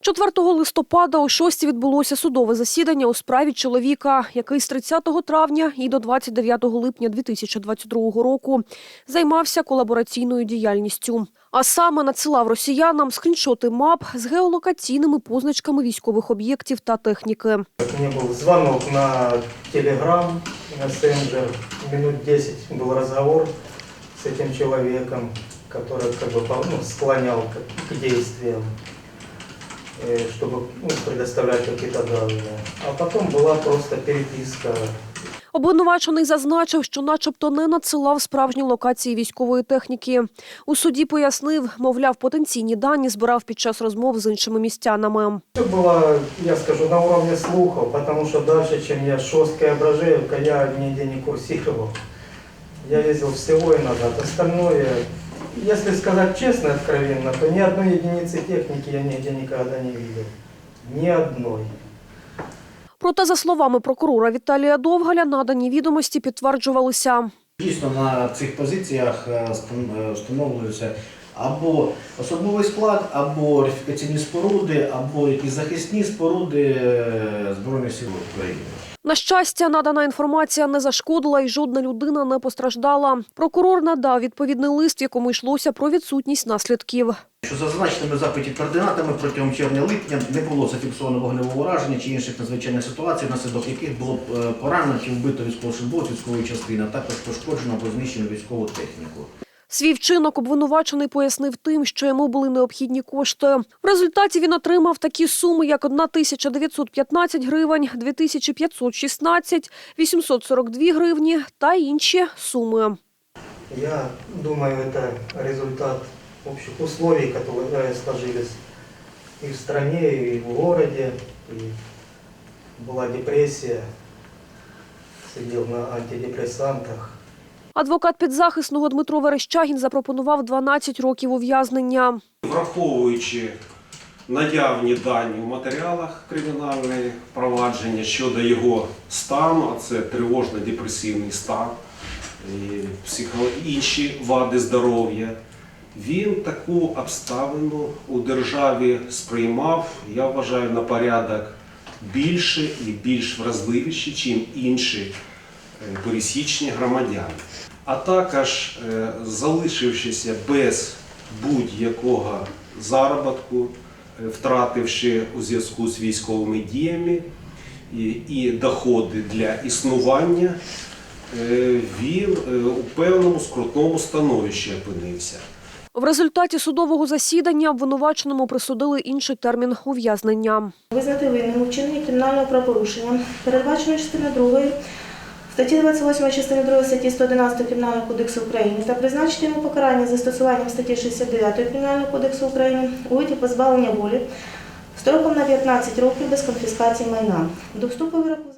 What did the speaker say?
4 листопада о 6 відбулося судове засідання у справі чоловіка, який з 30 травня і до 29 липня 2022 року займався колабораційною діяльністю. А саме надсилав росіянам скріншоти мап з геолокаційними позначками військових об'єктів та техніки. Мне был звонок на Телеграм, мессенджер. Минут 10 был разговор с этим человеком, который как бы по- ну, склонял к, к действиям, э, чтобы ну, предоставлять какие-то данные. А потом была просто переписка Обвинувачений зазначив, що начебто не надсилав справжні локації військової техніки. У суді пояснив, мовляв, потенційні дані збирав під час розмов з іншими містянами. Все было, я скажу, на уровне слухов, потому что дальше, чем я шесткой Ображеевка, я нигде не курсировал. Я ездил всего и назад. Остальное, если сказать честно и откровенно, то ни одной единицы техники я нигде никогда не видел. Ни одной. Проте, за словами прокурора Віталія Довгаля, надані відомості підтверджувалися. Дійсно на цих позиціях е, е, встановлюються або особовий склад, або рефікаційні споруди, або якісь захисні споруди е, Збройних сил України. На щастя, надана інформація не зашкодила і жодна людина не постраждала. Прокурор надав відповідний лист, в якому йшлося про відсутність наслідків. Що за зазначеними запиті координатами протягом червня-липня не було зафіксовано вогневого ураження чи інших надзвичайних ситуацій, внаслідок яких було е, поранено чи вбито військовослужбовців військової частини, а також пошкоджено або знищено військову техніку. Свій вчинок обвинувачений пояснив тим, що йому були необхідні кошти. В результаті він отримав такі суми, як 1915 гривень, 2516, 842 гривні та інші суми. Я думаю, это результат общих условий, которые сложились и в стране, и в городе. И была депрессия, сидел на антидепрессантах. Адвокат підзахисного Дмитро Верещагін запропонував 12 років ув'язнення. Враховуючи наявні дані в матеріалах кримінальної провадження щодо його стану, а це тривожно-депресивний стан, і інші вади здоров'я, він таку обставину у державі сприймав, я вважаю, на порядок більше і більш вразливіші, чим інші пересічні громадяни. А також е, залишившися без будь-якого заробітку, е, втративши у зв'язку з військовими діями і, і доходи для існування, е, він у певному скрутному становищі опинився. В результаті судового засідання обвинуваченому присудили інший термін ув'язнення. Визнати винним у вчиненні кримінального правопорушення, передбаченої частиною 2 статті 28 частини 2 статті 111 Кримінального кодексу України та призначити йому покарання за застосуванням статті 69 Кримінального кодексу України у виді позбавлення волі строком на 15 років без конфіскації майна. До вступу вироку